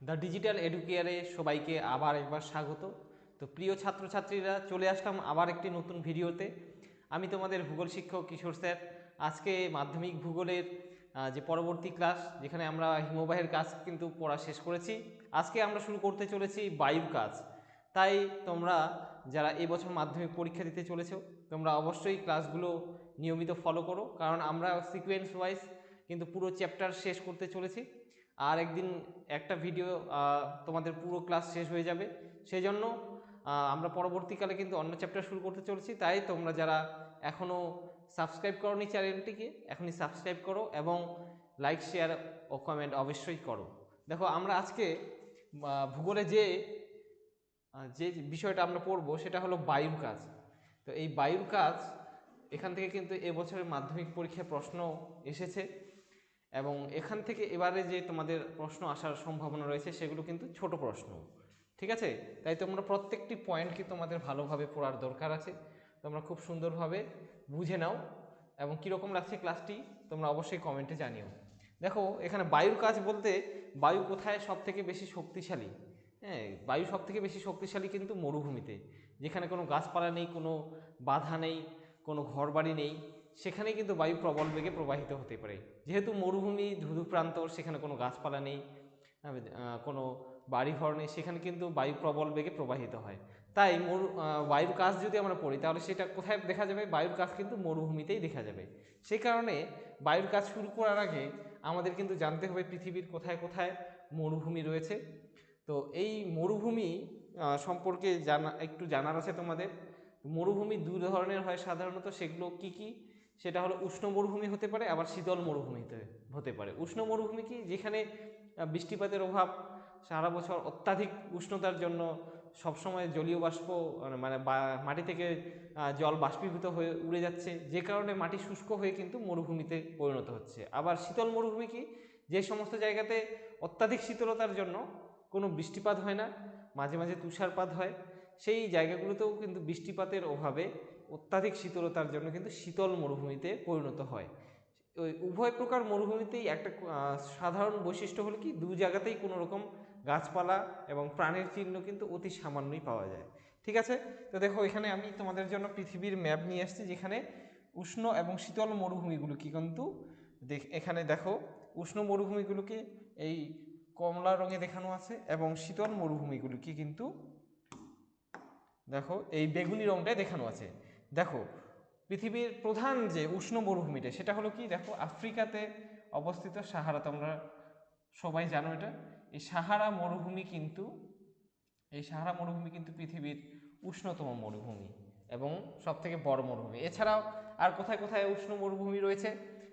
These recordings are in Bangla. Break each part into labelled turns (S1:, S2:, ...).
S1: দ্য ডিজিটাল এডুকেয়ারে সবাইকে আবার একবার স্বাগত। তো প্রিয় ছাত্রছাত্রীরা, চলে আসলাম আবার একটি নতুন ভিডিওতে। আমি তোমাদের ভূগোল শিক্ষক কিশোর স্যার। আজকে মাধ্যমিক ভূগোলের যে পরবর্তী ক্লাস, যেখানে আমরা হিমবাহের কাজ কিন্তু পড়া শেষ করেছি। আজকে আমরা শুরু করতে চলেছি বায়ুর কাজ। তাই তোমরা যারা এবছর মাধ্যমিক পরীক্ষা দিতে চলেছো, তোমরা অবশ্যই ক্লাসগুলো নিয়মিত ফলো করো। কারণ আমরা সিকোয়েন্স ওয়াইজ কিন্তু পুরো চ্যাপ্টার শেষ করতে চলেছি। আর একদিন একটা ভিডিও তোমাদের পুরো ক্লাস শেষ হয়ে যাবে। সেই জন্য আমরা পরবর্তীকালে কিন্তু অন্য চ্যাপ্টার শুরু করতে চলেছি। তাই তোমরা যারা এখনও সাবস্ক্রাইব করোনি চ্যানেলটিকে এখনই সাবস্ক্রাইব করো এবং লাইক শেয়ার ও কমেন্ট অবশ্যই করো। দেখো, আমরা আজকে ভূগোলে যে যে বিষয়টা আমরা পড়ব সেটা হলো বায়ুর কাজ। তো এই বায়ুর কাজ, এখান থেকে কিন্তু এবছরের মাধ্যমিক পরীক্ষায় প্রশ্ন এসেছে। এবং এখান থেকে এবারে যে তোমাদের প্রশ্ন আসার সম্ভাবনা রয়েছে, সেগুলো কিন্তু ছোট প্রশ্ন। ঠিক আছে? তাই তোমরা প্রত্যেকটি পয়েন্টকে তোমাদের ভালোভাবে পড়ার দরকার আছে। তোমরা খুব সুন্দরভাবে বুঝে নাও এবং কীরকম লাগছে ক্লাসটি তোমরা অবশ্যই কমেন্টে জানিও। দেখো, এখানে বায়ুর কাজ বলতে বায়ু কোথায় সব থেকে বেশি শক্তিশালী? হ্যাঁ বায়ু সব থেকে বেশি শক্তিশালী কিন্তু মরুভূমিতে, যেখানে কোনো গাছপালা নেই, কোনো বাধা নেই, কোনো ঘরবাড়ি নেই। সেখানেই কিন্তু বায়ু প্রবল বেগে প্রবাহিত হতে পারে। যেহেতু মরুভূমি ধুধু প্রান্তর সেখানে কোনো গাছপালা নেই কোনো বাড়িঘর নেই, সেখানে কিন্তু বায়ু প্রবল বেগে প্রবাহিত হয়। তাই মরু বায়ুর কাজ যদি আমরা পড়ি, তাহলে সেটা কোথায় দেখা যাবে? বায়ুর কাজ কিন্তু মরুভূমিতেই দেখা যাবে। সেই কারণে বায়ুর কাজ শুরু করার আগে আমাদের কিন্তু জানতে হবে পৃথিবীর কোথায় কোথায় মরুভূমি রয়েছে। তো এই মরুভূমি সম্পর্কে জানা, একটু জানার আছে তোমাদের। মরুভূমি দু ধরনের হয় সাধারণত, সেগুলো কি কি? সেটা হলো উষ্ণ মরুভূমি হতে পারে, আবার শীতল মরুভূমিতে হতে পারে। উষ্ণ মরুভূমি কি? যেখানে বৃষ্টিপাতের অভাব, সারা বছর অত্যাধিক উষ্ণতার জন্য সবসময় জলীয় বাষ্প মানে মানে মাটি থেকে জল বাষ্পীভূত হয়ে উড়ে যাচ্ছে। যে কারণে মাটি শুষ্ক হয়ে কিন্তু মরুভূমিতে পরিণত হচ্ছে। আবার শীতল মরুভূমি কি? যে সমস্ত জায়গাতে অত্যাধিক শীতলতার জন্য কোনো বৃষ্টিপাত হয় না, মাঝে মাঝে তুষারপাত হয়, সেই জায়গাগুলোতেও কিন্তু বৃষ্টিপাতের অভাবে অত্যাধিক শীতলতার জন্য কিন্তু শীতল মরুভূমিতে পরিণত হয়। ওই উভয় প্রকার মরুভূমিতেই একটা সাধারণ বৈশিষ্ট্য হলো কি, দু জায়গাতেই কোনো রকম গাছপালা এবং প্রাণের চিহ্ন কিন্তু অতি সামান্যই পাওয়া যায়। ঠিক আছে? তো দেখো, এখানে আমি তোমাদের জন্য পৃথিবীর ম্যাপ নিয়ে আসছি, যেখানে উষ্ণ এবং শীতল মরুভূমিগুলো কি কিন্তু দেখ, এখানে দেখো, উষ্ণ মরুভূমিগুলোকে এই কমলা রঙে দেখানো আছে এবং শীতল মরুভূমিগুলোকে কিন্তু দেখো, এই বেগুনি রঙটায় দেখানো আছে। দেখো, পৃথিবীর প্রধান যে উষ্ণ মরুভূমিটা, সেটা হলো কি? দেখো, আফ্রিকাতে অবস্থিত সাহারা, তোমরা সবাই জানো এটা। এই সাহারা মরুভূমি কিন্তু, এই সাহারা মরুভূমি কিন্তু পৃথিবীর উষ্ণতম মরুভূমি এবং সব থেকে বড় মরুভূমি। এছাড়াও আর কোথায় কোথায় উষ্ণ মরুভূমি রয়েছে?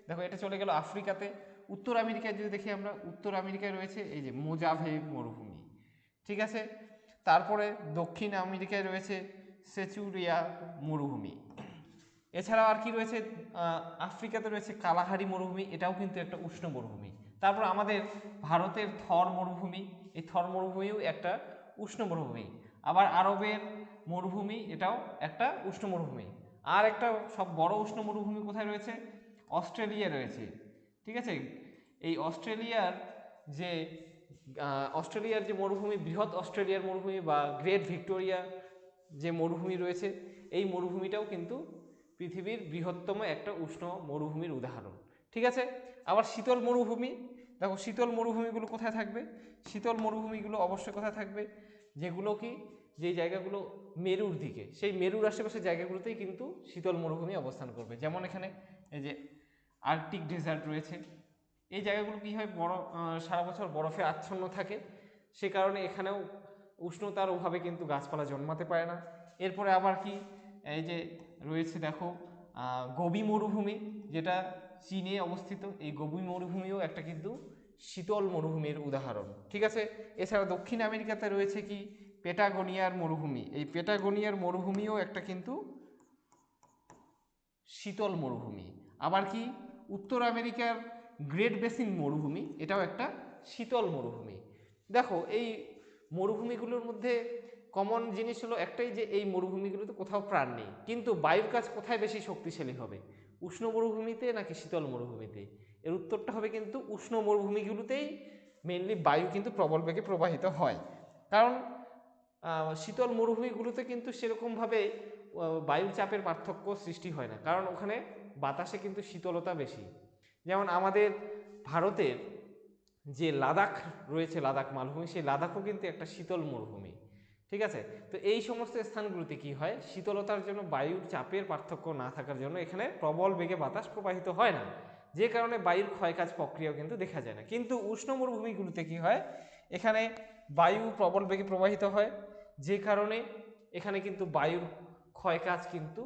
S1: দেখো, এটা চলে গেল আফ্রিকাতে। উত্তর আমেরিকায় যদি দেখি আমরা, উত্তর আমেরিকায় রয়েছে এই যে মোজাভে মরুভূমি, ঠিক আছে? তারপরে দক্ষিণ আমেরিকায় রয়েছে সেচুরিয়া মরুভূমি। এছাড়াও আর কি রয়েছে? আফ্রিকাতে রয়েছে কালাহারি মরুভূমি, এটাও কিন্তু একটা উষ্ণ মরুভূমি। তারপর আমাদের ভারতের থর মরুভূমি, এই থর মরুভূমিও একটা উষ্ণ মরুভূমি। আবার আরবের মরুভূমি, এটাও একটা উষ্ণ মরুভূমি। আর একটা সব বড় উষ্ণ মরুভূমি কোথায় রয়েছে? অস্ট্রেলিয়া রয়েছে। ঠিক আছে? এই অস্ট্রেলিয়ার যে অস্ট্রেলিয়ার যে মরুভূমি, বৃহৎ অস্ট্রেলিয়ার মরুভূমি বা গ্রেট ভিক্টোরিয়া যে মরুভূমি রয়েছে, এই মরুভূমিটাও কিন্তু পৃথিবীর বৃহত্তম একটা উষ্ণ মরুভূমির উদাহরণ। ঠিক আছে? আবার শীতল মরুভূমি, দেখো শীতল মরুভূমিগুলো কোথায় থাকবে? শীতল মরুভূমিগুলো অবশ্যই কোথায় থাকবে? যেগুলো কি? যে জায়গাগুলো মেরুর দিকে, সেই মেরুর আশেপাশের জায়গাগুলোতেই কিন্তু শীতল মরুভূমি অবস্থান করবে। যেমন এখানে এই যে আর্কটিক ডেজার্ট রয়েছে, এই জায়গাগুলো কী হয় বড় সারা বছর বরফে আচ্ছন্ন থাকে। সে কারণে এখানেও উষ্ণতার অভাবে কিন্তু গাছপালা জন্মাতে পারে না। এরপরে আবার কি? এই যে রয়েছে দেখো গোবি মরুভূমি, যেটা চীনে অবস্থিত। এই গোবি মরুভূমিও একটা কিন্তু শীতল মরুভূমির উদাহরণ, ঠিক আছে? এছাড়া দক্ষিণ আমেরিকাতে রয়েছে কি? পেটাগোনিয়ার মরুভূমি। এই পেটাগোনিয়ার মরুভূমিও একটা কিন্তু শীতল মরুভূমি। আবার কি? উত্তর আমেরিকার গ্রেট বেসিন মরুভূমি, এটাও একটা শীতল মরুভূমি। দেখো, এই মরুভূমিগুলোর মধ্যে কমন জিনিস হলো একটাই যে এই মরুভূমিগুলোতে কোথাও প্রাণ নেই। কিন্তু বায়ুর কাজ কোথায় বেশি শক্তিশালী হবে? উষ্ণ মরুভূমিতে নাকি শীতল মরুভূমিতে? এর উত্তরটা হবে কিন্তু উষ্ণ মরুভূমিগুলোতেই মেনলি বায়ু কিন্তু প্রবল বেগে প্রবাহিত হয়। কারণ শীতল মরুভূমিগুলোতে কিন্তু সেরকমভাবে বায়ুর চাপের পার্থক্য সৃষ্টি হয় না। কারণ ওখানে বাতাসে কিন্তু শীতলতা বেশি। যেমন আমাদের ভারতের যে লাদাখ রয়েছে, লাদাখ মালভূমি, সেই লাদাখও কিন্তু একটা শীতল মরুভূমি। ঠিক আছে? তো এই সমস্ত স্থানগুলোতে কি হয়? শীতলতার জন্য, বায়ুর চাপের পার্থক্য না থাকার জন্য এখানে প্রবল বেগে বাতাস প্রবাহিত হয় না। যে কারণে বায়ুর ক্ষয়কাজ প্রক্রিয়াও কিন্তু দেখা যায় না। কিন্তু উষ্ণ মরুভূমিগুলোতে কি হয়? এখানে বায়ু প্রবল বেগে প্রবাহিত হয়। যে কারণে এখানে কিন্তু বায়ুর ক্ষয়কাজ কিন্তু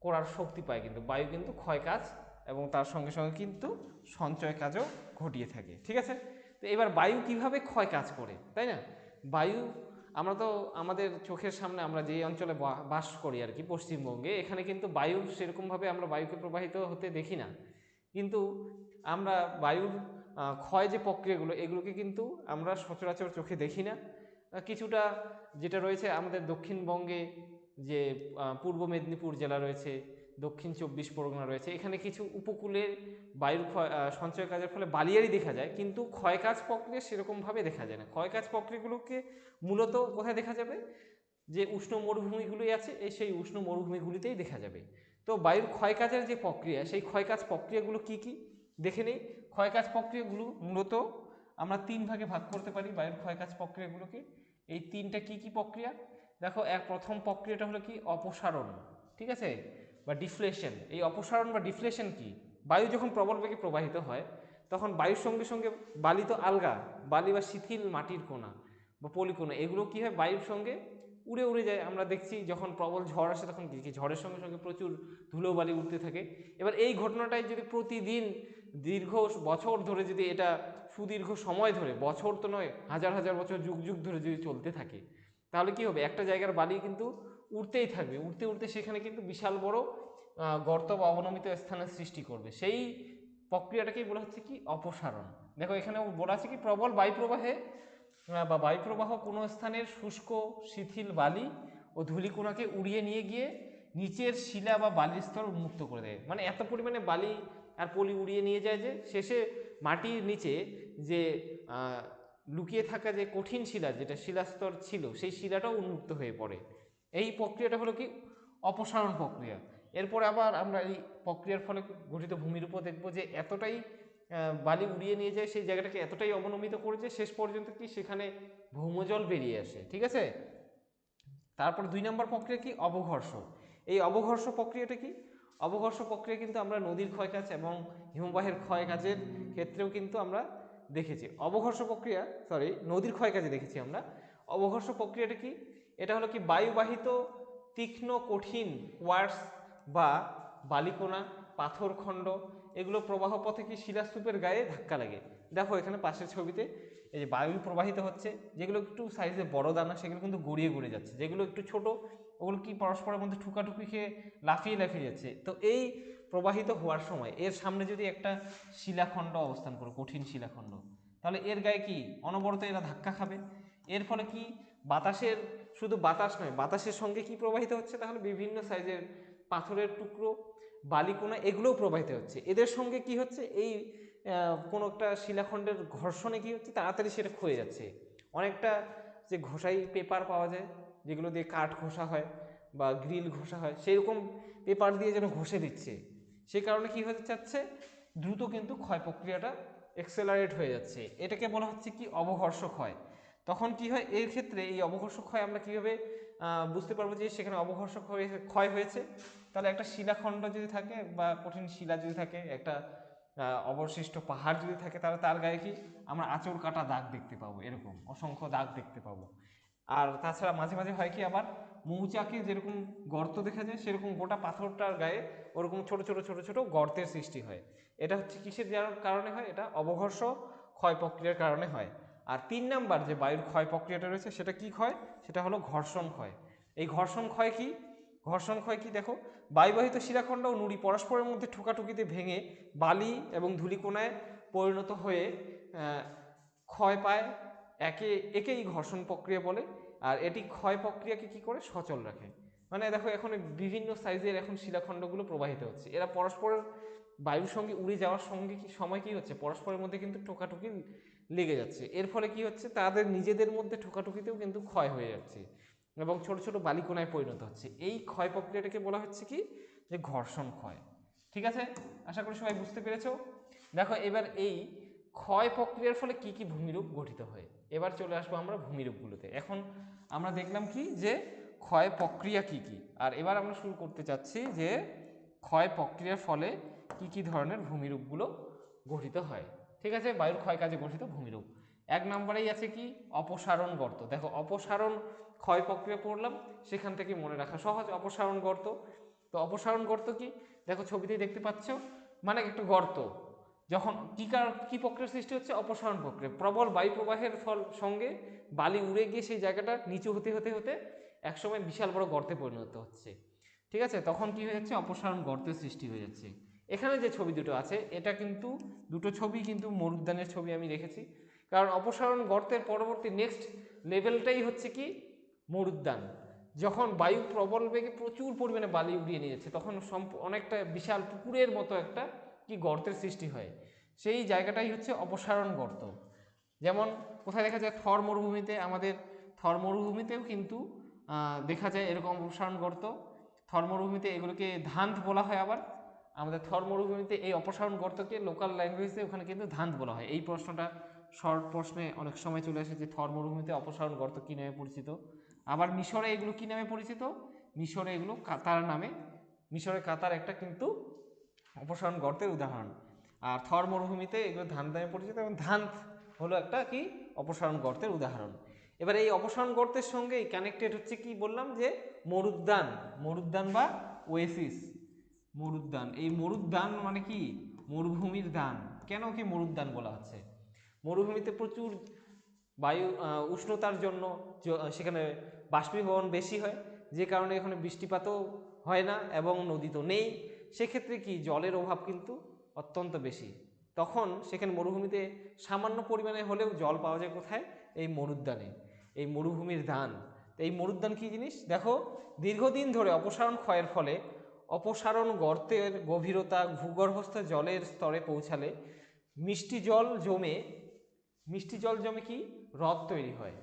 S1: করার শক্তি পায় কিন্তু। বায়ু কিন্তু ক্ষয়কাজ এবং তার সঙ্গে সঙ্গে কিন্তু সঞ্চয় কাজও ঘটিয়ে থাকে, ঠিক আছে? তো এবার বায়ু কীভাবে ক্ষয় কাজ করে, তাই না? বায়ু, আমরা তো আমাদের চোখের সামনে আমরা যে অঞ্চলে বাস করি আর কি পশ্চিমবঙ্গে, এখানে কিন্তু বায়ু সেরকমভাবে আমরা বায়ুকে প্রবাহিত হতে দেখি না। কিন্তু আমরা বায়ুর ক্ষয় যে প্রক্রিয়াগুলো, এগুলোকে কিন্তু আমরা সচরাচর চোখে দেখি না। কিছুটা যেটা রয়েছে আমাদের দক্ষিণবঙ্গে যে পূর্ব মেদিনীপুর জেলা রয়েছে দক্ষিণ চব্বিশ পরগনা রয়েছে। এখানে কিছু উপকূলে বায়ুর ক্ষয় সঞ্চয় কাজের ফলে বালিয়ারি দেখা যায়, কিন্তু ক্ষয়কাজ প্রক্রিয়া সেরকমভাবে দেখা যায় না। ক্ষয়কাজ প্রক্রিয়াগুলোকে মূলত কোথায় দেখা যাবে? যে উষ্ণ মরুভূমিগুলি আছে, এই সেই উষ্ণ মরুভূমিগুলিতেই দেখা যাবে। তো বায়ুর ক্ষয়কাজের যে প্রক্রিয়া, সেই ক্ষয়কাজ প্রক্রিয়াগুলো কি কি? দেখে নেই। ক্ষয়কাজ প্রক্রিয়াগুলো মূলত আমরা তিন ভাগে ভাগ করতে পারি বায়ুর ক্ষয়কাজ প্রক্রিয়াগুলোকে। এই তিনটা কি কি প্রক্রিয়া? দেখো, এক প্রথম প্রক্রিয়াটা হলো কি? অপসারণ, ঠিক আছে? বা ডিফ্লেশন, এই অপসারণ বা ডিফ্লেশন কি? বায়ু যখন প্রবল বেগে প্রবাহিত হয়, তখন বায়ুর সঙ্গে সঙ্গে বালি তো আলগা, বালি বা শিথিল মাটির কোনা বা পলিকোনা এগুলো কী হয়? বায়ুর সঙ্গে উড়ে উড়ে যায়। আমরা দেখছি যখন প্রবল ঝড় আসে, তখন কি ঝড়ের সঙ্গে সঙ্গে প্রচুর ধুলো বালি উঠতে থাকে। এবার এই ঘটনাটাই যদি প্রতিদিন দীর্ঘ বছর ধরে যদি এটা সুদীর্ঘ সময় ধরে, বছর তো নয়, হাজার হাজার বছর যুগ যুগ ধরে যদি চলতে থাকে, তাহলে কি হবে? একটা জায়গার বালি কিন্তু উঠতেই থাকবে। উঠতে উঠতে সেখানে কিন্তু বিশাল বড় গর্ত বা অবনমিত স্থানের সৃষ্টি করবে। সেই প্রক্রিয়াটাকেই বলা হচ্ছে কি? অপসারণ। দেখো, এখানে বলা আছে কি? প্রবল বায়ুপ্রবাহে বা বায়ুপ্রবাহ কোনো স্থানের শুষ্ক, শিথিল বালি ও ধূলিকণাকে উড়িয়ে নিয়ে গিয়ে নিচের শিলা বা বালির স্তর উন্মুক্ত করে দেয়। মানে এত পরিমাণে বালি আর পলি উড়িয়ে নিয়ে যায় যে, শেষে মাটির নিচে যে লুকিয়ে থাকা যে কঠিন শিলা, যেটা শিলাস্তর ছিল, সেই শিলাটাও উন্মুক্ত হয়ে পড়ে। এই প্রক্রিয়াটা হলো কি? অপসারণ প্রক্রিয়া। এরপর আবার আমরা এই প্রক্রিয়ার ফলে গঠিত ভূমির উপর দেখব যে এতটাই বালি উড়িয়ে নিয়ে যায়, সেই জায়গাটাকে এতটাই অবনমিত করে যে শেষ পর্যন্ত কি সেখানে ভৌমজল বেরিয়ে আসে, ঠিক আছে? তারপর দুই নম্বর প্রক্রিয়া কি? অবঘর্ষ। এই অবঘর্ষ প্রক্রিয়াটা কি? অবঘর্ষ প্রক্রিয়া কিন্তু আমরা নদীর ক্ষয়কাজ এবং হিমবাহের ক্ষয়কাজের ক্ষেত্রেও কিন্তু আমরা দেখেছি। অবঘর্ষ প্রক্রিয়া সরি নদীর ক্ষয়কাজে দেখেছি আমরা। অবঘর্ষ প্রক্রিয়াটা কি? এটা হলো কি বায়ুবাহিত তীক্ষ্ণ, কঠিন ওয়ার্স বা বালিকোনা পাথরখণ্ড এগুলো প্রবাহ পথে কি শিলাস্তূপের গায়ে ধাক্কা লাগে? দেখো এখানে পাশের ছবিতে এই যে বায়ু প্রবাহিত হচ্ছে, যেগুলো একটু সাইজে বড় দানা, সেগুলো কিন্তু গড়িয়ে গড়িয়ে যাচ্ছে। যেগুলো একটু ছোট, ওগুলো কি পরস্পরের মধ্যে ঠুকাঠুকি খেয়ে লাফিয়ে লাফিয়ে যাচ্ছে। তো এই প্রবাহিত হওয়ার সময় এর সামনে যদি একটা শিলাখণ্ড অবস্থান করে, কঠিন শিলাখণ্ড, তাহলে এর গায়ে কি অনবরত এরা ধাক্কা খাবে? এর ফলে কি বাতাসের, শুধু বাতাস নয়, বাতাসের সঙ্গে কি প্রবাহিত হচ্ছে? তাহলে বিভিন্ন সাইজের পাথরের টুকরো বালিকোনা এগুলোও প্রবাহিত হচ্ছে। এদের সঙ্গে কি হচ্ছে? এই কোনো একটা শিলাখণ্ডের ঘর্ষণে কি হচ্ছে? তাড়াতাড়ি সেটা ক্ষয়ে যাচ্ছে। অনেকটা যে ঘষাই পেপার পাওয়া যায়, যেগুলো দিয়ে কাঠ ঘষা হয় বা গ্রিল ঘষা হয়, সেরকম পেপার দিয়ে যেন ঘষে দিচ্ছে। সে কারণে কি হতে চাচ্ছে? দ্রুত কিন্তু ক্ষয় প্রক্রিয়াটা এক্সেলারেট হয়ে যাচ্ছে। এটাকে বলা হচ্ছে কি? অবঘর্ষ ক্ষয় তখন কি হয়? এর ক্ষেত্রে এই অবঘর্ষ ক্ষয় আমরা কীভাবে বুঝতে পারব যে সেখানে অবঘর্ষ ক্ষয় ক্ষয় হয়েছে? তাহলে একটা শিলাখণ্ড যদি থাকে বা কঠিন শিলা যদি থাকে, একটা অবশিষ্ট পাহাড় যদি থাকে, তাহলে তার গায়ে কি আমরা আঁচড় কাটা দাগ দেখতে পাবো, এরকম, অসংখ্য দাগ দেখতে পাবো। আর তাছাড়া মাঝে মাঝে হয় কি আবার, মৌচাকে যেরকম গর্ত দেখা যায়, সেরকম গোটা পাথরটার গায়ে ওরকম ছোট ছোট ছোট ছোট গর্তের সৃষ্টি হয়। এটা হচ্ছে কিসের কারণে হয়? এটা অবঘর্ষ ক্ষয় প্রক্রিয়ার কারণে হয়। আর তিন নাম্বার যে বায়ুর ক্ষয় প্রক্রিয়াটা রয়েছে, সেটা কি ক্ষয়? সেটা হলো ঘর্ষণ ক্ষয়। এই ঘর্ষণ ক্ষয় কি? ঘর্ষণ ক্ষয় কি দেখো? বায়ুবাহিত শিলাখণ্ড ও নুড়ি পরস্পরের মধ্যে ঠোকাঠুকিতে ভেঙে বালি এবং ধূলিকোনায় পরিণত হয়ে ক্ষয় পায়। একে, একেই ঘর্ষণ প্রক্রিয়া বলে। আর এটি ক্ষয় প্রক্রিয়াকে কি করে? সচল রাখে। মানে দেখো, এখন বিভিন্ন সাইজের এখন শিলাখণ্ডগুলো প্রবাহিত হচ্ছে। এরা পরস্পরের বায়ুর সঙ্গে উড়ে যাওয়ার সঙ্গে কি, সময় কি হচ্ছে? পরস্পরের মধ্যে কিন্তু ঠোকাঠুকি লেগে যাচ্ছে। এর ফলে কি হচ্ছে? তাদের নিজেদের মধ্যে ঠোকাঠুকিতেও কিন্তু ক্ষয় হয়ে যাচ্ছে এবং ছোট ছোট বালিকোনায় পরিণত হচ্ছে। এই ক্ষয় প্রক্রিয়াটাকে বলা হচ্ছে কি? যে ঘর্ষণ ক্ষয়। ঠিক আছে? আশা করি সবাই বুঝতে পেরেছ? দেখো, এবার এই ক্ষয় প্রক্রিয়ার ফলে কি কি ভূমিরূপ গঠিত হয়? এবার চলে আসব আমরা ভূমিরূপগুলোতে। এখন আমরা দেখলাম কি? যে ক্ষয় প্রক্রিয়া কি কি? আর এবার আমরা শুরু করতে চাচ্ছি যে ক্ষয় প্রক্রিয়ার ফলে কি কি ধরনের ভূমিরূপগুলো গঠিত হয়। ঠিক আছে? বায়ুর ক্ষয় কাজে গঠিত ভূমিরূপ। এক নম্বরেই আছে কি? অপসারণ গর্ত। দেখো, অপসারণ ক্ষয় প্রক্রিয়া পড়লাম, সেখান থেকে মনে রাখা সহজ। অপসারণ গর্ত। তো অপসারণ গর্ত কি? দেখো, ছবিতেই দেখতে পাচ্ছ মানে একটা গর্ত। যখন কি কার, কি প্রক্রিয়ার সৃষ্টি হচ্ছে? অপসারণ প্রক্রিয়া। প্রবল বায়ু প্রবাহের ফল সঙ্গে বালি উড়ে গিয়ে সেই জায়গাটা নিচু হতে হতে হতে একসময় বিশাল বড় গর্তে পরিণত হচ্ছে। ঠিক আছে? তখন কি হয়ে যাচ্ছে? অপসারণ গর্তের সৃষ্টি হয়ে যাচ্ছে। এখানে যে ছবি দুটো আছে, এটা কিন্তু, দুটো ছবি কিন্তু মরুদ্যানের ছবি আমি রেখেছি। কারণ অপসারণ গর্তের পরবর্তী নেক্সট লেভেলটাই হচ্ছে কি? মরুদ্যান। যখন বায়ু প্রবল বেগে প্রচুর পরিমাণে বালি উড়িয়ে নিয়ে যাচ্ছে, তখন অনেকটা বিশাল পুকুরের মতো একটা কি গর্তের সৃষ্টি হয়। সেই জায়গাটাই হচ্ছে অপসারণ গর্ত। যেমন, কোথায় দেখা যায় থর মরুভূমিতে, আমাদের থর মরুভূমিতেও কিন্তু দেখা যায় এরকম অপসারণ গর্ত। থর মরুভূমিতে এগুলোকে ধান্ত বলা হয় আবার। আমাদের থর মরুভূমিতে এই অপসারণ গর্তকে লোকাল ল্যাঙ্গুয়েজে ওখানে কিন্তু ধান্ত বলা হয়। এই প্রশ্নটা শর্ট প্রশ্নে অনেক সময় চলে আসে যে থর মরুভূমিতে অপসারণ গর্ত কী নামে পরিচিত? আবার মিশরে এগুলো কী নামে পরিচিত? মিশরে এগুলো কাতার নামে। মিশরে কাতার একটা কিন্তু অপসারণ গর্তের উদাহরণ। আর থর মরুভূমিতে এগুলো ধান নামে পরিচিত এবং ধান হলো একটা কি? অপসারণ গর্তের উদাহরণ। এবার এই অপসারণ গর্তের সঙ্গে কানেক্টেড হচ্ছে কি বললাম যে মরুদ্যান। মরুদ্যান বা ওয়েসিস মরুদ্যান। এই মরুদ্যান মানে কি? মরুভূমির দান। কেন কি মরুদ্যান বলা হচ্ছে? মরুভূমিতে প্রচুর বায়ু উষ্ণতার জন্য সেখানে বাষ্পীভবন বেশি হয়, যে কারণে এখানে বৃষ্টিপাতও হয় না এবং নদী তো নেই। সেক্ষেত্রে কি জলের অভাব কিন্তু অত্যন্ত বেশি। তখন সেখানে মরুভূমিতে সামান্য পরিমাণে হলেও জল পাওয়া যায় কোথায়? এই মরুদ্যানে। এই মরুভূমির ধান এই মরুদ্যান কী জিনিস? দেখো, দীর্ঘদিন ধরে অপসারণ ক্ষয়ের ফলে অপসারণ গর্তের গভীরতা ভূগর্ভস্থ জলের স্তরে পৌঁছালে মিষ্টি জল জমে, মিষ্টি জল জমে কি? হ্রদ তৈরি হয়।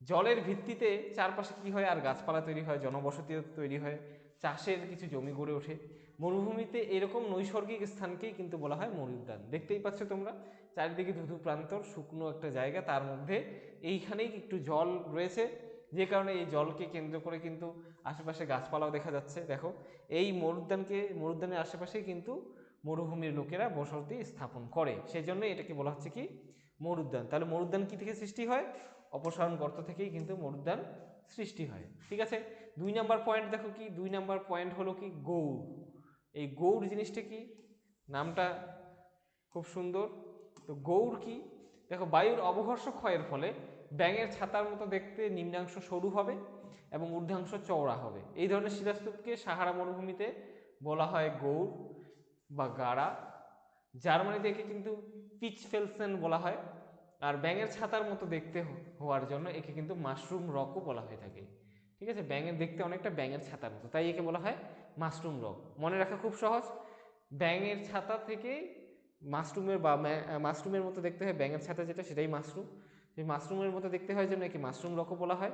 S1: জলের ভিত্তিতে চারপাশে কি হয়? আর গাছপালা তৈরি হয় জনবসতি তৈরি হয়, চাষের কিছু জমি গড়ে ওঠে। মরুভূমিতে এরকম নৈসর্গিক স্থানকেই কিন্তু বলা হয় মরুদ্যান। দেখতেই পাচ্ছ তোমরা, চারিদিকে ধুধু প্রান্তর, শুকনো একটা জায়গা, তার মধ্যে এইখানেই একটু জল রয়েছে। যে কারণে এই জলকে কেন্দ্র করে কিন্তু আশেপাশে গাছপালাও দেখা যাচ্ছে। দেখো, এই মরুদ্যানকে, মরুদ্যানের আশেপাশেই কিন্তু মরুভূমির লোকেরা বসতি স্থাপন করে। সেই জন্য এটাকে বলা হচ্ছে কি? মরুদ্যান। তাহলে মরুদ্যান কি থেকে সৃষ্টি হয়? অপসারণ গর্ত থেকেই কিন্তু মরুদ্যান সৃষ্টি হয়। ঠিক আছে? দুই নাম্বার পয়েন্ট দেখো কি? দুই নাম্বার পয়েন্ট হলো কি? গৌড়। এই গৌড় জিনিসটা কি? নামটা খুব সুন্দর। তো গৌড় কি? দেখো, বায়ুর অবঘর্ষ ক্ষয়ের ফলে ব্যাঙের ছাতার মতো দেখতে নিম্নাংশ সরু হবে এবং ঊর্ধ্বাংশ চওড়া হবে। এই ধরনের শিলাস্তূপকে সাহারা মরুভূমিতে বলা হয় গৌড় বা গাড়া। জার্মানিতে একে কিন্তু পিচ ফেলসেন বলা হয়। আর ব্যাঙের ছাতার মতো দেখতে হওয়ার জন্য একে কিন্তু মাশরুম রকও বলা হয়ে থাকে। ঠিক আছে? ব্যাঙের দেখতে অনেকটা ব্যাঙের ছাতার মতো। তাই একে বলা হয় মাশরুম রক। মনে রাখা খুব সহজ, ব্যাঙের ছাতা থেকে মাশরুমের বা মাশরুমের মতো দেখতে হয় ব্যাঙের ছাতা যেটা সেটাই মাশরুম। সেই মাশরুমের মতো দেখতে হয় জন্য একে মাশরুম রকও বলা হয়।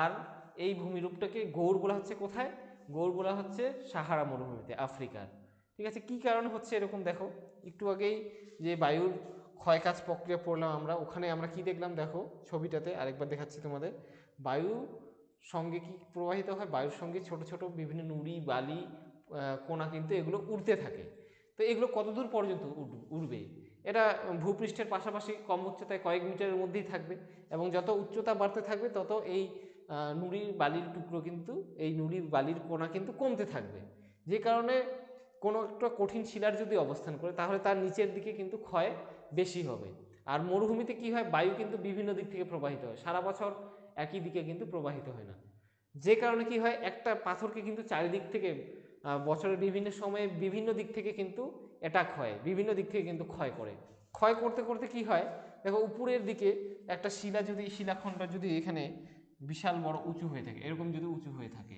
S1: আর এই ভূমিরূপটাকে গৌড় বলা হচ্ছে কোথায়? গৌড় বলা হচ্ছে সাহারা মরুভূমিতে, আফ্রিকার। ঠিক আছে, কি কারণ হচ্ছে এরকম দেখো? একটু আগেই যে বায়ুর ক্ষয়কাজ প্রক্রিয়া পড়লাম আমরা, ওখানে আমরা কি দেখলাম দেখো? ছবিটাতে আরেকবার দেখাচ্ছি তোমাদের। বায়ু সঙ্গে কি প্রবাহিত হয়? বায়ুর সঙ্গে ছোট ছোট বিভিন্ন নুড়ি, বালি কোনা কিন্তু এগুলো উড়তে থাকে। তো এগুলো কতদূর পর্যন্ত উড়বে? এটা ভূপৃষ্ঠের পাশাপাশি কম উচ্চতায় কয়েক মিটারের মধ্যেই থাকবে এবং যত উচ্চতা বাড়তে থাকবে, তত এই নুড়ির বালির টুকরো কিন্তু, এই নুড়ির বালির কোনা কিন্তু কমতে থাকবে। যে কারণে কোনো একটা কঠিন শিলার যদি অবস্থান করে, তাহলে তার নিচের দিকে কিন্তু ক্ষয় বেশি হবে। আর মরুভূমিতে কি হয়? বায়ু কিন্তু বিভিন্ন দিক থেকে প্রবাহিত হয়। সারা বছর একই দিকে কিন্তু প্রবাহিত হয় না। যে কারণে কি হয়? একটা পাথরকে কিন্তু চারিদিক থেকে বছরের বিভিন্ন সময়ে বিভিন্ন দিক থেকে কিন্তু অ্যাটাক হয়, বিভিন্ন দিক থেকে কিন্তু ক্ষয় করে। ক্ষয় করতে করতে কি হয়? দেখো উপরের দিকে একটা শিলা যদি শিলাখণ্ড যদি এখানে বিশাল বড় উঁচু হয়ে থাকে, এরকম যদি উঁচু হয়ে থাকে,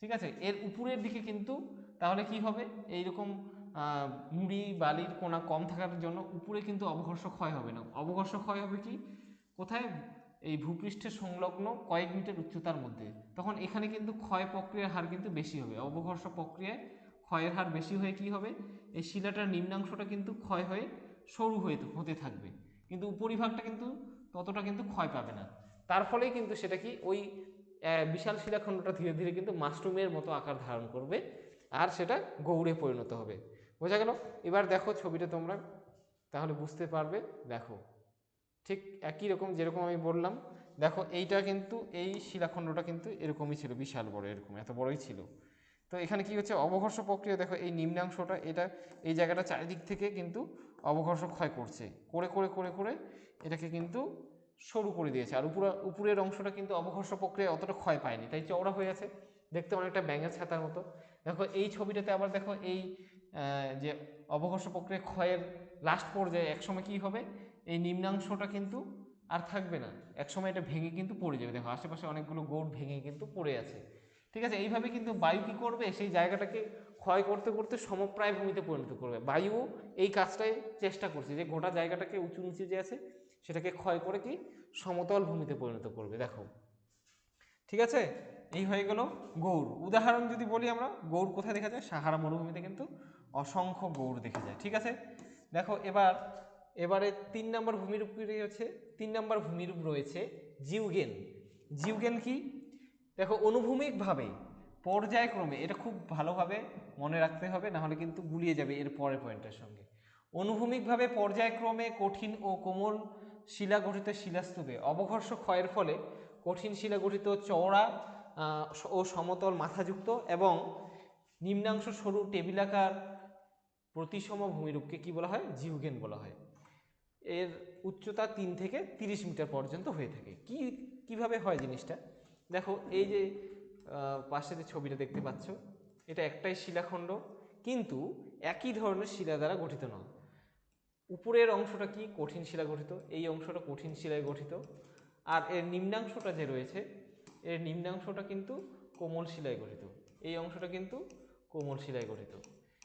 S1: ঠিক আছে? এর উপরের দিকে কিন্তু তাহলে কি হবে? এইরকম নুড়ি বালির কোনা কম থাকার জন্য উপরে কিন্তু অবঘর্ষ ক্ষয় হবে না। অবঘর্ষ ক্ষয় হবে কি? কোথায়? এই ভূপৃষ্ঠের সংলগ্ন কয়েক মিটার উচ্চতার মধ্যে। তখন এখানে কিন্তু ক্ষয় প্রক্রিয়ার হার কিন্তু বেশি হবে। অবঘর্ষ প্রক্রিয়ায় ক্ষয়ের হার বেশি হয়ে কি হবে? এই শিলাটার নিম্নাংশটা কিন্তু ক্ষয় হয়ে সরু হয়ে হতে থাকবে। কিন্তু উপরিভাগটা কিন্তু ততটা কিন্তু ক্ষয় পাবে না। তার ফলেই কিন্তু সেটা কি? ওই বিশাল শিলাখণ্ডটা ধীরে ধীরে কিন্তু মাশরুমের মতো আকার ধারণ করবে আর সেটা গৌড়ে পরিণত হবে। বোঝা গেল? এবার দেখো ছবিটা তোমরা, তাহলে বুঝতে পারবে। দেখো। ঠিক একই রকম যেরকম আমি বললাম, দেখো এইটা কিন্তু, এই শিলাখণ্ডটা কিন্তু এরকমই ছিল, বিশাল বড় এরকম, এত বড়ই ছিল। তো এখানে কি হচ্ছে, অবঘর্ষ প্রক্রিয়া, দেখো এই নিম্নাংশটা, এটা, এই জায়গাটা চারিদিক থেকে কিন্তু অবঘর্ষ ক্ষয় করছে। করে করে করে করে এটাকে কিন্তু সরু করে দিয়েছে, আর উপরে, উপরের অংশটা কিন্তু অবঘর্ষ প্রক্রিয়া অতটা ক্ষয় পায়নি, তাই চওড়া হয়ে আছে, দেখতে অনেকটা ব্যাঙের ছাতার মতো। দেখো এই ছবিটাতে আবার দেখো এই যে অবঘর্ষ প্রক্রিয়া ক্ষয়ের লাস্ট পর্যায়ে একসময় কি হবে এই নিম্নাংশটা কিন্তু আর থাকবে না। একসময় এটা ভেঙে কিন্তু পড়ে যাবে। দেখো, আশেপাশে অনেকগুলো গোট ভেঙে কিন্তু পড়ে আছে। ঠিক আছে? এইভাবে কিন্তু বায়ু কী করবে? সেই জায়গাটাকে ক্ষয় করতে করতে সমপ্রায় ভূমিতে পরিণত করবে। বায়ু এই কাজটাই চেষ্টা করছে যে গোটা জায়গাটাকে উঁচু নিচে যে আছে, সেটাকে ক্ষয় করে কি সমতল ভূমিতে পরিণত করবে। দেখো, ঠিক আছে? এই হয়ে গেল গৌড়। উদাহরণ যদি বলি আমরা, গৌড় কোথায় দেখা যায়? সাহারা মরুভূমিতে কিন্তু অসংখ্য গৌড় দেখা যায়। ঠিক আছে? দেখো, এবার এবারে তিন নম্বর ভূমিরূপ রয়েছে? তিন নম্বর ভূমিরূপ রয়েছে জিউগেন। জিউগেন কি? দেখো, অনুভূমিকভাবে, পর্যায়ক্রমে, এটা খুব ভালোভাবে মনে রাখতে হবে না হলে কিন্তু গুলিয়ে যাবে এর পরের পয়েন্টের সঙ্গে। অনুভূমিকভাবে পর্যায়ক্রমে কঠিন ও কোমল শিলা গঠিত শিলাস্তূপে, অবঘর্ষ ক্ষয়ের ফলে কঠিন শিলা গঠিত চওড়া ও সমতল মাথাযুক্ত এবং নিম্নাংশ সরু টেবিলাকার প্রতিসম ভূমিরূপকে কি বলা হয়? জিউগেন বলা হয়। এর উচ্চতা তিন থেকে তিরিশ মিটার পর্যন্ত হয়ে থাকে। কি, কীভাবে হয় জিনিসটা? দেখো, এই যে পাশে যে ছবিটা দেখতে পাচ্ছ, এটা একটাই শিলাখণ্ড, কিন্তু একই ধরনের শিলা দ্বারা গঠিত নয়। উপরের অংশটা কি? কঠিন শিলা গঠিত। এই অংশটা কঠিন শিলায় গঠিত। আর এর নিম্নাংশটা যে রয়েছে, এর নিম্নাংশটা কিন্তু কোমল শিলায় গঠিত। এই অংশটা কিন্তু কোমল শিলায় গঠিত।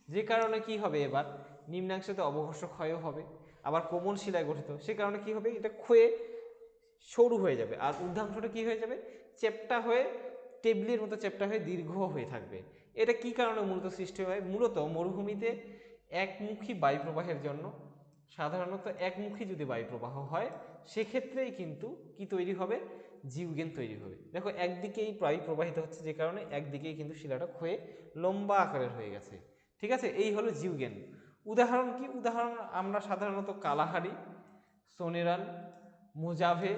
S1: যে কারণে কি হবে এবার? নিম্নাংশতে অবঘর্ষ ক্ষয়ও হবে। আবার কোমল শিলায় গঠিত। সে কারণে কি হবে? এটা ক্ষয়ে সরু হয়ে যাবে। আর ঊর্ধ্বাংশটা কি হয়ে যাবে? চেপটা হয়ে, টেবিলের মতো চেপটা হয়ে দীর্ঘ হয়ে থাকবে। এটা কি কারণে মূলত সৃষ্টি হয়? মূলত মরুভূমিতে একমুখী বায়ুপ্রবাহের জন্য সাধারণত একমুখী যদি বায়ুপ্রবাহ হয়, সেক্ষেত্রেই কিন্তু কি তৈরি হবে? জিউগেন তৈরি হবে। দেখো, একদিকেই বায়ু প্রবাহিত হচ্ছে যে কারণে, একদিকেই কিন্তু শিলাটা ক্ষয়ে লম্বা আকারের হয়ে গেছে। ঠিক আছে? এই হলো জিউগেন উদাহরণ কি? উদাহরণ, আমরা সাধারণত কালাহারি সোনেরান মোজাভে,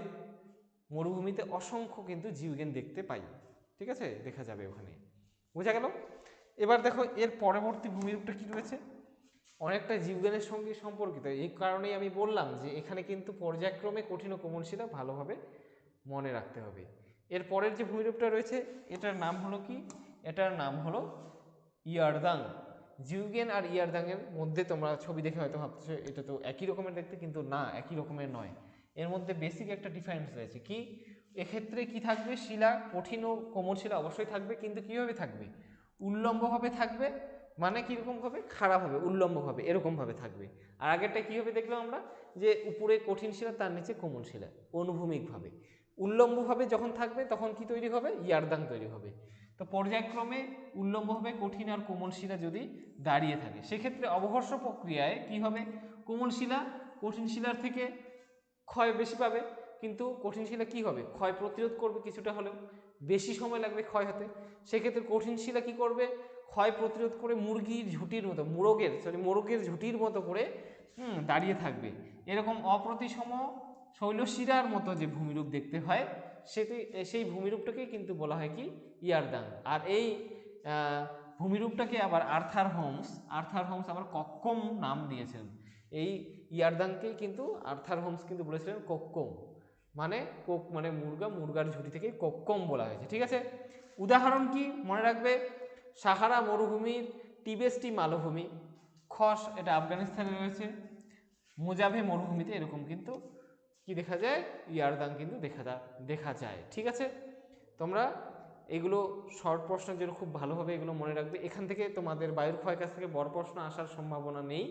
S1: মরুভূমিতে অসংখ্য কিন্তু জিউগেন দেখতে পাই। ঠিক আছে? দেখা যাবে ওখানে। বোঝা গেল? এবার দেখো, এর পরবর্তী ভূমিরূপটা কি রয়েছে? অনেকটা জীবজ্ঞানের সঙ্গে সম্পর্কিত। এই কারণেই আমি বললাম যে, এখানে কিন্তু পর্যায়ক্রমে কঠিন ও কোমল শিলা ভালোভাবে মনে রাখতে হবে। এর পরের যে ভূমিরূপটা রয়েছে, এটার নাম হলো কি? এটার নাম হলো ইয়ারদাং। জিউগেন আর ইয়ারদাংয়ের মধ্যে তোমরা ছবি দেখে হয়তো ভাবছ এটা তো একই রকমের দেখতে, কিন্তু না, একই রকমের নয়। এর মধ্যে বেসিক একটা ডিফারেন্স রয়েছে কি, এক্ষেত্রে কি থাকবে? শিলা কঠিন ও কোমল শিলা অবশ্যই থাকবে, কিন্তু কীভাবে থাকবে? উল্লম্বভাবে থাকবে মানে কীরকমভাবে খারাপ হবে, উল্লম্বভাবে এরকমভাবে থাকবে। আর আগেরটা কীভাবে দেখলাম আমরা? যে উপরে কঠিন শিলা, তার নিচে কোমল শিলা, অনুভূমিকভাবে। উল্লম্বভাবে যখন থাকবে, তখন কি তৈরি হবে? ইয়ারদাং তৈরি হবে। তো পর্যায়ক্রমে উল্লম্বভাবে কঠিন আর কোমল শিলা যদি দাঁড়িয়ে থাকে। সেক্ষেত্রে অবঘর্ষ প্রক্রিয়ায় কি হবে? কোমল শিলা কঠিন শিলার থেকে ক্ষয় বেশি পাবে, কিন্তু কঠিন শিলা কি হবে? ক্ষয় প্রতিরোধ করবে কিছুটা হলেও। বেশি সময় লাগবে ক্ষয় হতে। সেক্ষেত্রে কঠিন শিলা কি করবে? ক্ষয় প্রতিরোধ করে মুরগির ঝুঁটির মতো, মোরগের সরি মোরগের ঝুঁটির মতো করে দাঁড়িয়ে থাকবে। এরকম অপ্রতিসম শৈলশিরার মতো যে ভূমিরূপ দেখতে হয় সেটি, সেই ভূমিরূপটাকে কিন্তু বলা হয় কি? ইয়ারদাং আর এই ভূমিরূপটাকে আবার আর্থার হোমস আর্থার হোমস আবার কক্কম নাম দিয়েছেন। এই ইয়ারদাংকেই কিন্তু আর্থার হোমস কিন্তু বলেছিলেন কোক্কম। মানে কোক মানে মুরগা, মুরগার ঝুঁটি থেকে কোক্কম বলা হয়েছে, ঠিক আছে? উদাহরণ কি? মনে রাখবে? সাহারা মরুভূমির টিবেস্টি মালভূমি। খস এটা আফগানিস্তানে রয়েছে। মোজাভে মরুভূমিতে এরকম কিন্তু কি দেখা যায়? ইয়ার ইয়ারদাং কিন্তু দেখা দেখা যায়, ঠিক আছে? তোমরা এগুলো শর্ট প্রশ্নের জন্য খুব ভালোভাবে এগুলো মনে রাখবে। এখান থেকে তোমাদের বায়ুর ক্ষয় কাছ থেকে বড় প্রশ্ন আসার সম্ভাবনা নেই।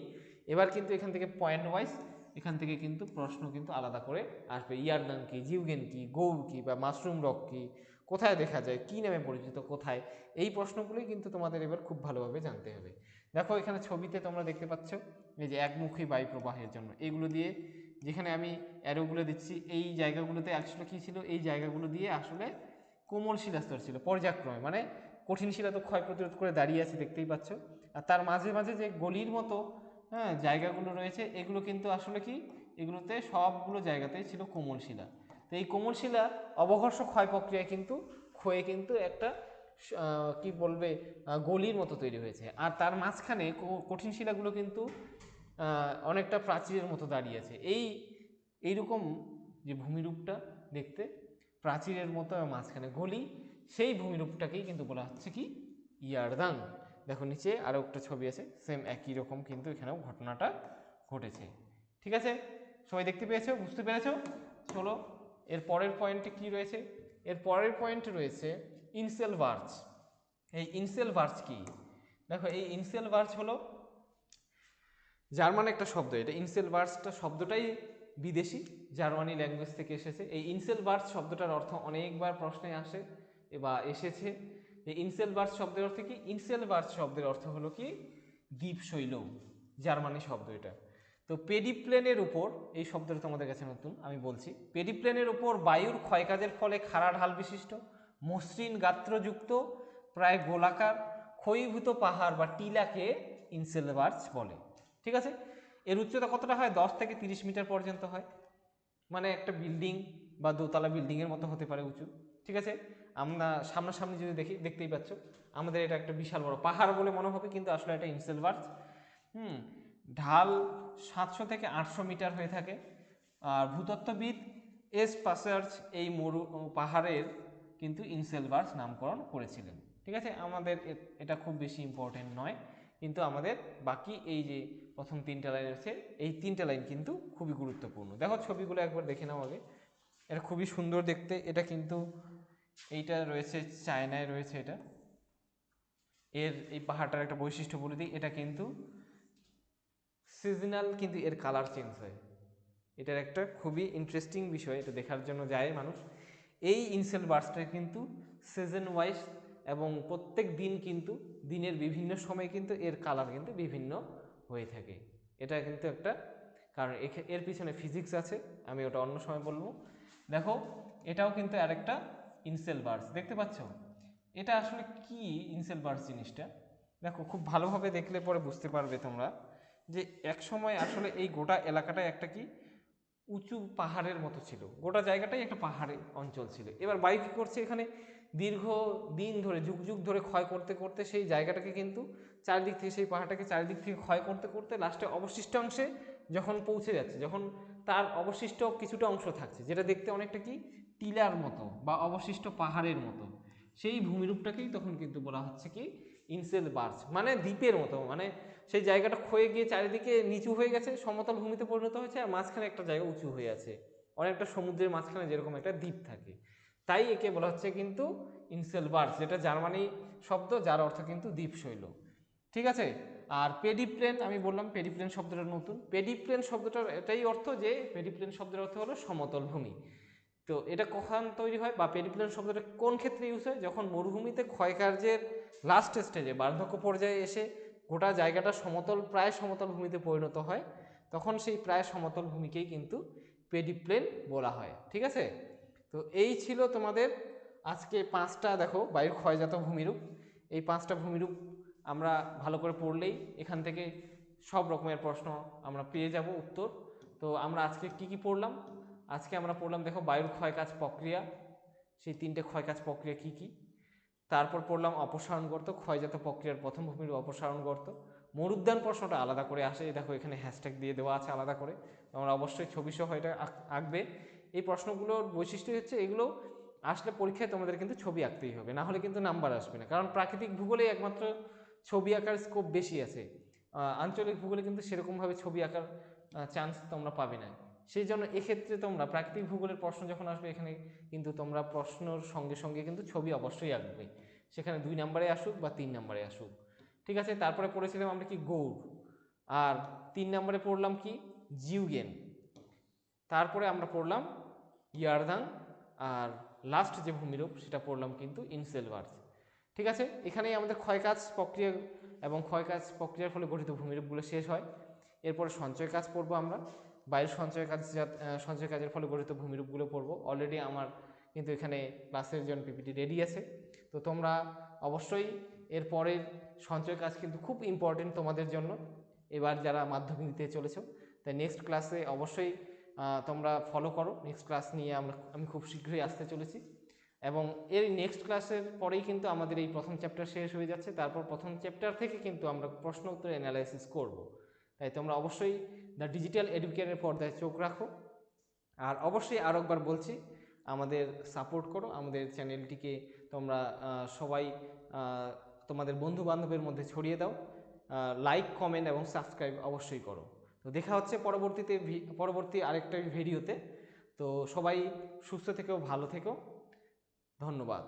S1: এবার কিন্তু এখান থেকে পয়েন্ট ওয়াইজ এখান থেকে কিন্তু প্রশ্ন কিন্তু আলাদা করে আসবে। ইয়ার ইয়ারনাং কি জিউগেন কি, গৌর কি বা মাশরুম রক কি, কোথায় দেখা যায়, কি নামে পরিচিত, কোথায়? এই প্রশ্নগুলোই কিন্তু তোমাদের এবার খুব ভালোভাবে জানতে হবে। দেখো এখানে ছবিতে তোমরা দেখতে পাচ্ছ এই যে একমুখী বায়ু প্রবাহের জন্য। এগুলো দিয়ে যেখানে আমি অ্যারোগুলো দিচ্ছি, এই জায়গাগুলোতে আসলে কী ছিল? এই জায়গাগুলো দিয়ে আসলে কোমল শিলাস্তর ছিল পর্যায়ক্রমে মানে কঠিন শিলা তো ক্ষয় প্রতিরোধ করে দাঁড়িয়ে আছে, দেখতেই পাচ্ছ। আর তার মাঝে মাঝে যে গলির মতো হ্যাঁ জায়গাগুলো রয়েছে, এগুলো কিন্তু আসলে কি? এগুলোতে সবগুলো জায়গাতেই ছিল কোমল শিলা তো এই কোমল শিলা অবঘর্ষ ক্ষয় প্রক্রিয়ায় কিন্তু ক্ষয়ে কিন্তু একটা কি বলবে গলির মতো তৈরি হয়েছে। আর তার মাঝখানে কঠিন শিলাগুলো কিন্তু অনেকটা প্রাচীরের মতো দাঁড়িয়ে আছে। এই, এইরকম যে ভূমিরূপটা দেখতে, প্রাচীরের মতো মাঝখানে গলি, সেই ভূমিরূপটাকেই কিন্তু বলা হচ্ছে কি ইয়ারদাং। দেখো নিচে আরও একটা ছবি আছে সেম একই রকম কিন্তু এখানেও ঘটনাটা ঘটেছে। ঠিক আছে? সবাই দেখতে পেয়েছ? বুঝতে পেরেছ? চলো, এর পরের পয়েন্টে কি রয়েছে? এর পরের পয়েন্ট রয়েছে ইনসেল ভার্চ এই ইনসেল ভার্চ কি? দেখো, এই ইনসেল ভার্চ হলো জার্মান একটা শব্দ, এটা ইনসেল ভার্সটা শব্দটাই বিদেশি, জার্মানি ল্যাঙ্গুয়েজ থেকে এসেছে। এই ইনসেল ভার্স শব্দটার অর্থ অনেকবার প্রশ্নে আসে বা এসেছে। এই ইনসেল ভার্স শব্দের অর্থ কি? ইনসেল ভার্স শব্দের অর্থ হলো কি? দ্বীপ শৈল জার্মানি শব্দ এটা। তো পেডিপ্লেনের উপর, এই শব্দটা তোমাদের কাছে নতুন, আমি বলছি, পেডিপ্লেনের উপর বায়ুর ক্ষয়কাজের ফলে খাড়া ঢাল বিশিষ্ট, মসৃণ গাত্রযুক্ত, প্রায় গোলাকার, ক্ষয়ীভূত পাহাড় বা টিলাকে ইনসেল ইনসেলভার্স বলে। ঠিক আছে? এর উচ্চতা কতটা হয়? দশ থেকে তিরিশ মিটার পর্যন্ত হয়। মানে একটা বিল্ডিং বা দোতলা বিল্ডিংয়ের মতো হতে পারে উঁচু। ঠিক আছে? আমরা সামনাসামনি যদি দেখি, দেখতেই পাচ্ছ, আমাদের এটা একটা বিশাল বড় পাহাড় বলে মনে হবে, কিন্তু আসলে এটা ইনসেলভার্স হুম, ঢাল সাতশো থেকে আটশো মিটার হয়ে থাকে। আর ভূতত্ত্ববিদ এস পাসার্চ এই মরু, পাহাড়ের কিন্তু ইনসেলভার্স নামকরণ করেছিলেন। ঠিক আছে? আমাদের এটা খুব বেশি ইম্পর্টেন্ট নয়। কিন্তু আমাদের বাকি এই যে প্রথম তিনটা লাইন আছে এই তিনটা লাইন কিন্তু খুবই গুরুত্বপূর্ণ। দেখো ছবিগুলো একবার দেখে নাও আগে। এটা খুবই সুন্দর দেখতে। এটা কিন্তু এইটা রয়েছে, চায়নায় রয়েছে এটা। এর এই পাহাড়টার একটা বৈশিষ্ট্য বলে দিই, এটা কিন্তু সিজনাল কিন্তু এর কালার চেঞ্জ হয়। এটার একটা খুবই ইন্টারেস্টিং বিষয়, এটা দেখার জন্য যায় মানুষ। এই ইনসেল বার্সটা কিন্তু সিজন ওয়াইজ এবং প্রত্যেক দিন কিন্তু, দিনের বিভিন্ন সময় কিন্তু এর কালার কিন্তু বিভিন্ন হয়ে থাকে। এটা কিন্তু একটা, কারণ এর পিছনে ফিজিক্স আছে, আমি ওটা অন্য সময় বলব। দেখো, এটাও কিন্তু আরেকটা ইনসেল বার্স দেখতে পাচ্ছ? এটা আসলে কি ইনসেল বার্স জিনিসটা? দেখো, খুব ভালোভাবে দেখলে পরে বুঝতে পারবে তোমরা যে এক সময় আসলে এই গোটা এলাকাটায় একটা কি উঁচু পাহাড়ের মতো ছিল। গোটা জায়গাটাই একটা পাহাড়ি অঞ্চল ছিল। এবার বায়ু কী করছে এখানে? দীর্ঘ দিন ধরে, যুগ যুগ ধরে ক্ষয় করতে করতে সেই জায়গাটাকে কিন্তু চারিদিক থেকে সেই পাহাড়টাকে চারিদিক থেকে ক্ষয় করতে করতে লাস্টে অবশিষ্ট অংশে যখন পৌঁছে যাচ্ছে, যখন তার অবশিষ্ট কিছুটা অংশ থাকছে, যেটা দেখতে অনেকটা কি টিলার মতো বা অবশিষ্ট পাহাড়ের মতো, সেই ভূমিরূপটাকেই তখন কিন্তু বলা হচ্ছে কি ইনসেল বার্চ মানে দ্বীপের মতো মানে সেই জায়গাটা ক্ষয়ে গিয়ে চারিদিকে নিচু হয়ে গেছে, সমতল ভূমিতে পরিণত হয়েছে আর মাঝখানে একটা জায়গা উঁচু হয়ে আছে, অনেকটা সমুদ্রের মাঝখানে যেরকম একটা দ্বীপ থাকে, তাই একে বলা হচ্ছে কিন্তু ইনসেল বার্চ যেটা জার্মানি শব্দ, যার অর্থ কিন্তু দ্বীপ শৈল ঠিক আছে? আর পেডিপ্লেন আমি বললাম পেডিপ্লেন শব্দটা নতুন। পেডিপ্লেন শব্দটার এটাই অর্থ যে পেডিপ্লেন শব্দের অর্থ হলো সমতল ভূমি। তো এটা কখন তৈরি হয় বা পেডিপ্লেন শব্দটা কোন ক্ষেত্রে ইউজ হয়? যখন মরুভূমিতে ক্ষয়কার্যের লাস্ট স্টেজে বার্ধক্য পর্যায়ে এসে গোটা জায়গাটা সমতল, প্রায় সমতল ভূমিতে পরিণত হয়, তখন সেই প্রায় সমতল ভূমিকেই কিন্তু পেডিপ্লেন বলা হয়। ঠিক আছে? তো এই ছিল তোমাদের আজকে পাঁচটা, দেখো বায়ুর ক্ষয়জাত ভূমিরূপ। এই পাঁচটা ভূমিরূপ আমরা ভালো করে পড়লেই এখান থেকে সব রকমের প্রশ্ন আমরা পেয়ে যাব উত্তর। তো আমরা আজকে কি কি পড়লাম? আজকে আমরা পড়লাম, দেখো, বায়ুর ক্ষয়কাজ প্রক্রিয়া। সেই তিনটে ক্ষয়কাজ প্রক্রিয়া কি কি? তারপর পড়লাম অপসারণ গর্ত, ক্ষয়জাত প্রক্রিয়ার প্রথম ভূমির অপসারণ গর্ত। মরুদ্যান প্রশ্নটা আলাদা করে আসে দেখো, এখানে হ্যাশট্যাগ দিয়ে দেওয়া আছে আলাদা করে। তোমরা অবশ্যই ছবি সহ এটা আঁকবে। এই প্রশ্নগুলোর বৈশিষ্ট্য হচ্ছে এগুলো আসলে পরীক্ষায় তোমাদের কিন্তু ছবি আঁকতেই হবে, না হলে কিন্তু নাম্বার আসবে না। কারণ প্রাকৃতিক ভূগোলে একমাত্র ছবি আঁকার স্কোপ বেশি আছে। আঞ্চলিক ভূগোলে কিন্তু সেরকমভাবে ছবি আঁকার চান্স তোমরা পাবে না। সেই জন্য এক্ষেত্রে তোমরা প্রাকৃতিক ভূগোলের প্রশ্ন যখন আসবে, এখানে কিন্তু তোমরা প্রশ্নর সঙ্গে সঙ্গে কিন্তু ছবি অবশ্যই আঁকবে। সেখানে দুই নম্বরে আসুক বা তিন নম্বরে আসুক। ঠিক আছে? তারপরে পড়েছিলাম আমরা কি? গৌড়। আর তিন নম্বরে পড়লাম কি? জিউগেন। তারপরে আমরা পড়লাম ইয়ারদাং আর লাস্ট যে ভূমিরূপ, সেটা পড়লাম কিন্তু ইনসেলভার্স। ঠিক আছে? এখানেই আমাদের ক্ষয়কাজ প্রক্রিয়া এবং ক্ষয়কাজ প্রক্রিয়ার ফলে গঠিত ভূমিরূপগুলো শেষ হয়। এরপরে সঞ্চয় কাজ পড়ব আমরা। বায়ুর সঞ্চয় কাজ সঞ্চয় কাজের ফলে গঠিত ভূমিরূপগুলো পড়ব। অলরেডি আমার কিন্তু এখানে ক্লাসের জন্য পিপিটি রেডি আছে। তো তোমরা অবশ্যই এর পরের সঞ্চয় কাজ কিন্তু খুব ইম্পর্টেন্ট তোমাদের জন্য। এবার যারা মাধ্যমিক দিতে চলেছো, তাই নেক্সট ক্লাসে অবশ্যই তোমরা ফলো করো। নেক্সট ক্লাস নিয়ে আমরা, আমি খুব শীঘ্রই আসতে চলেছি। এবং এর নেক্সট ক্লাসের পরেই কিন্তু আমাদের এই প্রথম চ্যাপ্টার শেষ হয়ে যাচ্ছে। তারপর প্রথম চ্যাপ্টার থেকে কিন্তু আমরা প্রশ্ন উত্তর অ্যানালাইসিস করব। তাই তোমরা অবশ্যই দ্য ডিজিটাল এডুকেশনের পর্দায় চোখ রাখো। আর অবশ্যই আরও একবার বলছি, আমাদের সাপোর্ট করো। আমাদের চ্যানেলটিকে তোমরা সবাই তোমাদের বন্ধু বান্ধবের মধ্যে ছড়িয়ে দাও। লাইক কমেন্ট এবং সাবস্ক্রাইব অবশ্যই করো। তো দেখা হচ্ছে পরবর্তীতে পরবর্তী আরেকটা ভিডিওতে তো। সবাই সুস্থ থেকেও ভালো থেকো। ধন্যবাদ।